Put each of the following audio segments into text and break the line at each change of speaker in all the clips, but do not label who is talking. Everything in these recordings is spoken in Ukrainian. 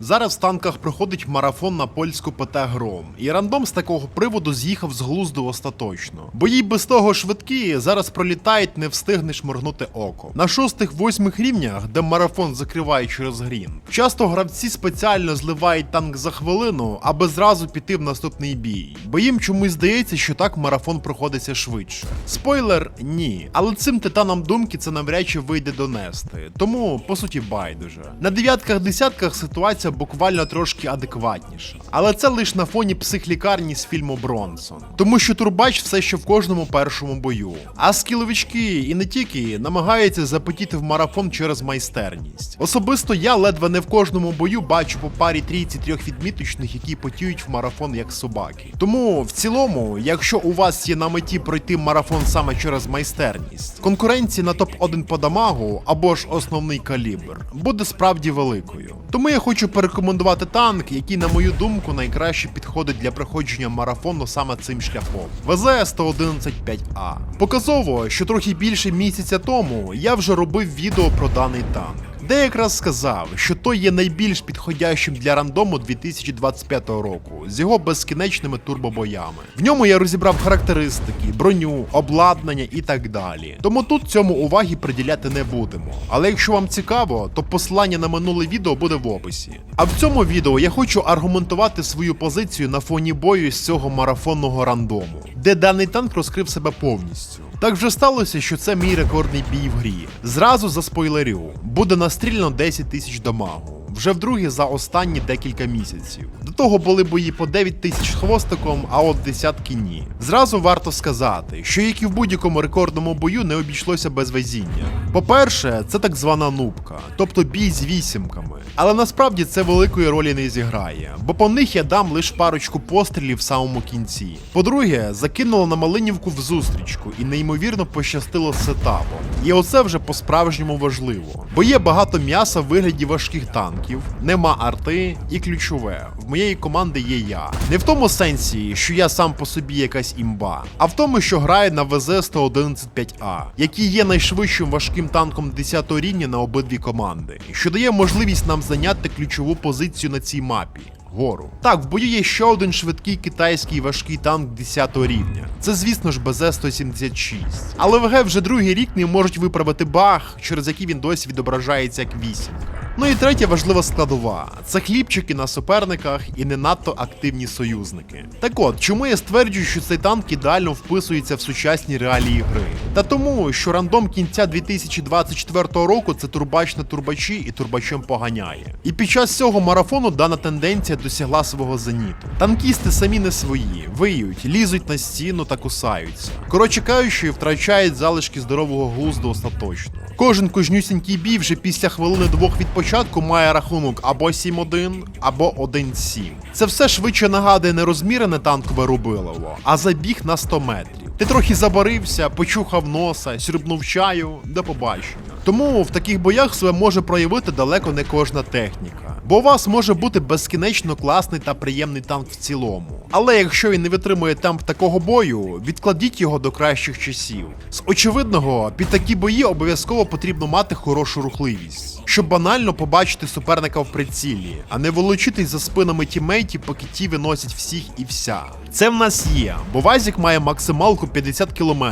Зараз в танках проходить марафон на польську ПТ Гром, і рандом з такого приводу з'їхав з глузду остаточно. Бої без того швидкі зараз пролітають, не встигнеш моргнути око. На шостих-восьмих рівнях, де марафон закриває через грін, часто гравці спеціально зливають танк за хвилину, аби зразу піти в наступний бій. Бо їм чомусь здається, що так марафон проходиться швидше. Спойлер, ні. Але цим титанам думки це навряд чи вийде донести. Тому, по суті, байдуже. На дев'ятках-десятках ситуація буквально трошки адекватніша. Але це лише на фоні психлікарні з фільму Бронсон. Тому що турбач все ще в кожному першому бою. А скіловички і не тільки намагаються запотіти в марафон через майстерність. Особисто я ледве не в кожному бою бачу по парі трійці трьох відміточних, які потіють в марафон як собаки. Тому в цілому, якщо у вас є на меті пройти марафон саме через майстерність, конкуренції на топ-1 по дамагу або ж основний калібр буде справді великою. Тому я хочу порекомендувати танк, який, на мою думку, найкраще підходить для проходження марафону саме цим шляхом. ВЗ 111.5А. Показово, що трохи більше місяця тому я вже робив відео про даний танк. Де якраз сказав, що той є найбільш підходящим для рандому 2025 року з його безкінечними турбобоями. В ньому я розібрав характеристики, броню, обладнання і так далі. Тому тут цьому уваги приділяти не будемо. Але якщо вам цікаво, то посилання на минуле відео буде в описі. А в цьому відео я хочу аргументувати свою позицію на фоні бою з цього марафонного рандому, де даний танк розкрив себе повністю. Так вже сталося, що це мій рекордний бій в грі. Зразу за спойлерю, буде настріляно 10 тисяч дамагу. Вже вдруге за останні декілька місяців. До того були бої по 9 тисяч хвостиком, а от десятки ні. Зразу варто сказати, що як і в будь-якому рекордному бою не обійшлося без везіння. По-перше, це так звана нубка, тобто бій з вісімками. Але насправді це великої ролі не зіграє, бо по них я дам лише парочку пострілів в самому кінці. По-друге, закинуло на Малинівку в зустрічку і неймовірно пощастило сетапом. І оце вже по-справжньому важливо. Бо є багато м'яса в вигляді важких танків, нема арти і ключове. В моєї команди є я. Не в тому сенсі, що я сам по собі якась імба, а в тому, що грає на ВЗ 111.5А, який є найшвидшим важким танком 10 рівня на обидві команди, що дає можливість нам зайняти ключову позицію на цій мапі. Гору. Так, в бою є ще один швидкий китайський важкий танк 10 рівня. Це, звісно ж, БЗ-176. Але ВГ вже другий рік не можуть виправити баг, через який він досі відображається як вісімка. Ну і третя важлива складова це хлібчики на суперниках і не надто активні союзники. Так от, чому я стверджую, що цей танк ідеально вписується в сучасні реалії гри? Та тому, що рандом кінця 2024 року це турбач на турбачі і турбачем поганяє. І під час цього марафону дана тенденція досягла свого зеніту. Танкісти самі не свої, виють, лізуть на стіну та кусаються. Коротше кажучи, втрачають залишки здорового глузду остаточно. Кожен кожнюсінький бій вже після хвилини двох від початку має рахунок або 7-1, або 1-7. Це все швидше нагадує не розмірене танкове рубилово, а забіг на 100 метрів. Ти трохи забарився, почухав носа, сюрбнув чаю, до побачення. Тому в таких боях себе може проявити далеко не кожна техніка. Бо у вас може бути безкінечно класний та приємний танк в цілому. Але якщо він не витримує темп такого бою, відкладіть його до кращих часів. З очевидного, під такі бої обов'язково потрібно мати хорошу рухливість, щоб банально побачити суперника в прицілі, а не волочитись за спинами тімейтів, поки ті виносять всіх і вся. Це в нас є, бо Вазік має максималку 50 км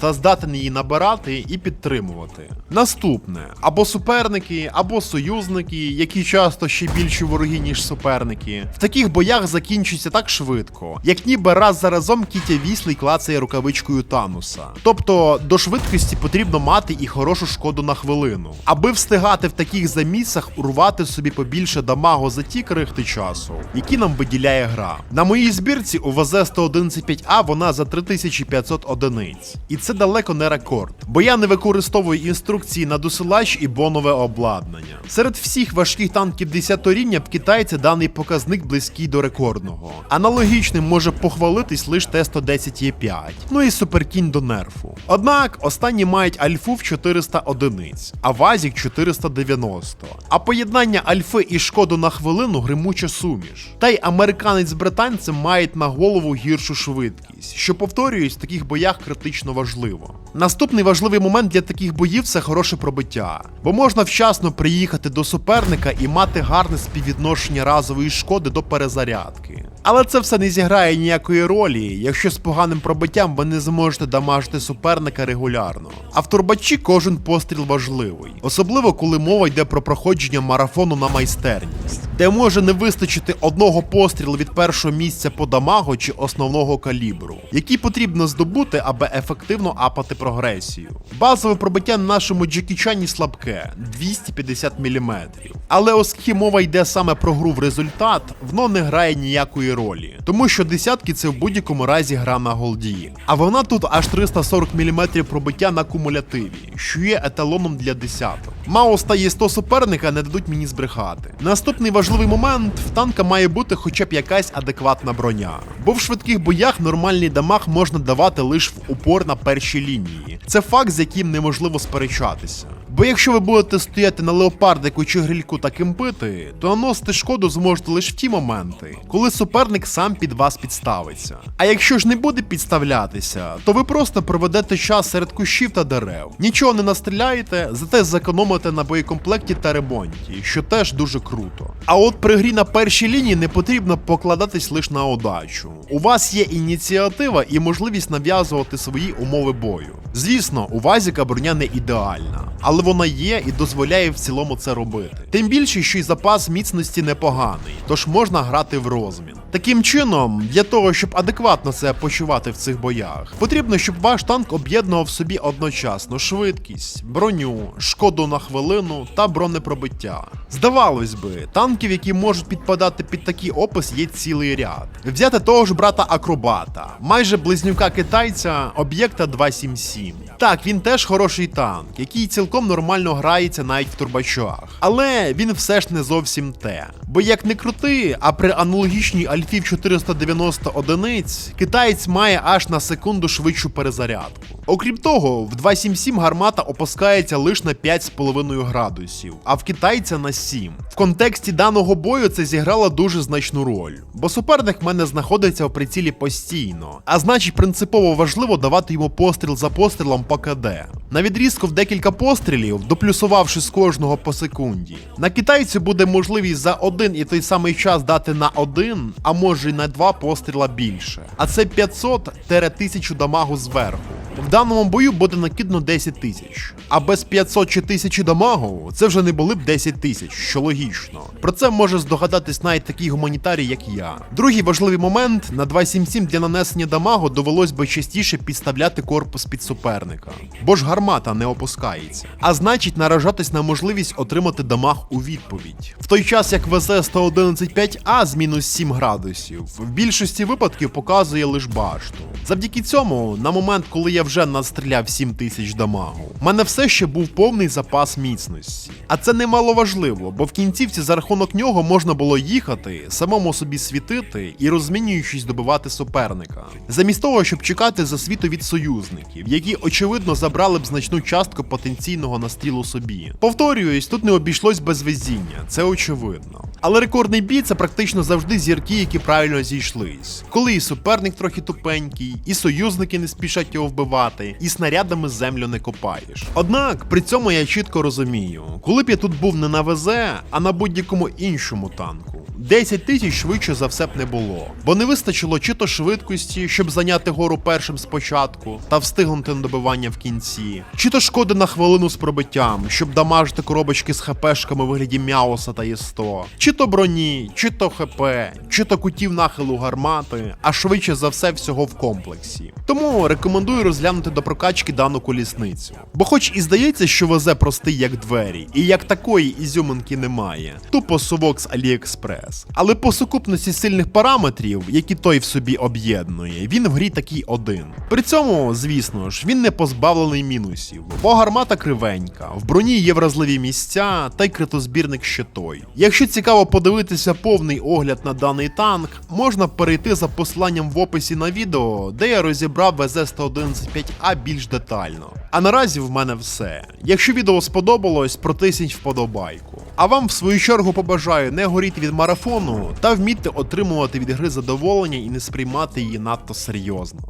та здатен її набирати і підтримувати. Наступне або суперники, або союзники, які часто ще більші вороги, ніж суперники. В таких боях закінчується так швидко, як ніби раз за разом Кітя Віслий клацає рукавичкою Тануса. Тобто до швидкості потрібно мати і хорошу шкоду на хвилину, аби встигати в таких замісах урвати собі побільше дамагу за ті крихти часу, які нам виділяє гра. На моїй збірці у ВЗ 111.5А вона за 3500 одиниць. І це далеко не рекорд, бо я не використовую інструкції на досилач і бонове обладнання. Серед всіх важких танків 10 рівня в китайці даний показник близький до рекордного. Аналогічним може похвалитись лише Т-110Е5, ну і суперкінь до нерфу. Однак останні мають альфу в 400 одиниць, а вазік 490. 490. А поєднання альфи і шкоду на хвилину гримуча суміш. Та й американець з британцем мають на голову гіршу швидкість, що повторююсь, в таких боях критично важливо. Наступний важливий момент для таких боїв це хороше пробиття, бо можна вчасно приїхати до суперника і мати гарне співвідношення разової шкоди до перезарядки. Але це все не зіграє ніякої ролі, якщо з поганим пробиттям ви не зможете дамажити суперника регулярно. А в турбачі кожен постріл важливий, особливо коли мова йде про проходження марафону на майстерність, де може не вистачити одного пострілу від першого місця по дамагу чи основного калібру, який потрібно здобути, аби ефективно апати прогресію. Базове пробиття на нашому джекічані слабке 250 мм. Але оскільки мова йде саме про гру в результат, воно не грає ніякої ролі, тому що десятки це в будь-якому разі гра на голді. А вона тут аж 340 мм пробиття на кумулятиві, що є еталоном для десяток. Маус та є 100 суперника не дадуть мені збрехати. Наступний важливий момент: в танка має бути хоча б якась адекватна броня. Бо в швидких боях нормальний дамаг можна давати лише в упор на першій лінії. Це факт, з яким неможливо сперечатися. Бо якщо ви будете стояти на леопардику чи грильку та кемпити, то наносити шкоду зможете лише в ті моменти, коли суперник сам під вас підставиться. А якщо ж не буде підставлятися, то ви просто проведете час серед кущів та дерев. Нічого не настріляєте, зате зекономите на боєкомплекті та ремонті, що теж дуже круто. А от при грі на першій лінії не потрібно покладатись лише на удачу. У вас є ініціатива і можливість нав'язувати свої умови бою. Звісно, у Вазіка броня не ідеальна, але вона є і дозволяє в цілому це робити. Тим більше, що й запас міцності непоганий, тож можна грати в розмін. Таким чином, для того, щоб адекватно себе почувати в цих боях, потрібно, щоб ваш танк об'єднував в собі одночасно швидкість, броню, шкоду на хвилину та бронепробиття. Здавалось би, танків, які можуть підпадати під такий опис, є цілий ряд. Взяти того ж брата Акробата, майже близнюка китайця, об'єкта 277. Так, він теж хороший танк, який цілком нормально грається навіть в турбачах. Але він все ж не зовсім те. Бо як не крути, а при аналогічній альфі в 490 одиниць китаєць має аж на секунду швидшу перезарядку. Окрім того, в 277 гармата опускається лише на 5,5 градусів, а в китайця на 7. В контексті даного бою це зіграло дуже значну роль, бо суперник в мене знаходиться в прицілі постійно, а значить принципово важливо давати йому постріл за пострілом по КД. На відрізку в декілька пострілів, доплюсувавши з кожного по секунді, на китайцю буде можливість за один і той самий час дати на один, а може й на два постріла більше. А це 500-1000 дамагу зверху. В даному бою буде накидно 10 тисяч. А без 500 чи 1000 дамагу це вже не були б 10 тисяч, що логічно. Про це може здогадатись навіть такий гуманітарій, як я. Другий важливий момент: на 277 для нанесення дамагу довелось би частіше підставляти корпус під суперника, бо ж гармата не опускається. А значить, наражатись на можливість отримати дамаг у відповідь. В той час як ВЗ 111.5А з мінус 7 градусів, в більшості випадків показує лише башту. Завдяки цьому, на момент, коли я вже настріляв 7 тисяч дамагу, в мене все ще був повний запас міцності. А це немало важливо, бо в кінцівці за рахунок нього можна було їхати, самому собі світити і розмінюючись добивати суперника. Замість того, щоб чекати засвіту від союзників, які очевидно забрали б значну частку потенційного настрілу собі. Повторююсь, тут не обійшлось без везіння, це очевидно. Але рекордний бій це практично завжди зірки, які правильно зійшлись. Коли і суперник трохи тупенький, і союзники не спішать його вбивати, і снарядами землю не копаєш. Однак при цьому я чітко розумію, коли б я тут був не на ВЗ, а на будь-якому іншому танку. 10 тисяч швидше за все б не було, бо не вистачило чи то швидкості, щоб зайняти гору першим спочатку та встигнути на добивання в кінці, чи то шкоди на хвилину з пробиттям, щоб дамажити коробочки з хпшками у вигляді м'яуса та Є100, чи то броні, чи то ХП, чи то кутів нахилу гармати, а швидше за все всього в комплексі. Тому рекомендую розглянути до прокачки дану колісницю. Бо хоч і здається, що ВЗ простий як двері, і як такої ізюминки немає, тупо совок з AliExpress. Але по сукупності сильних параметрів, які той в собі об'єднує, він в грі такий один. При цьому, звісно ж, він не позбавлений мінусів, бо гармата кривенька, в броні є вразливі місця, та й критозбірник ще той. Якщо цікаво подивитися повний огляд на даний танк, можна перейти за посиланням в описі на відео, де я розібрав ВЗ-111-5А більш детально. А наразі в мене все. Якщо відео сподобалось, протисніть вподобайку. А вам, в свою чергу, побажаю не горіти від марафону та вміти отримувати від гри задоволення і не сприймати її надто серйозно.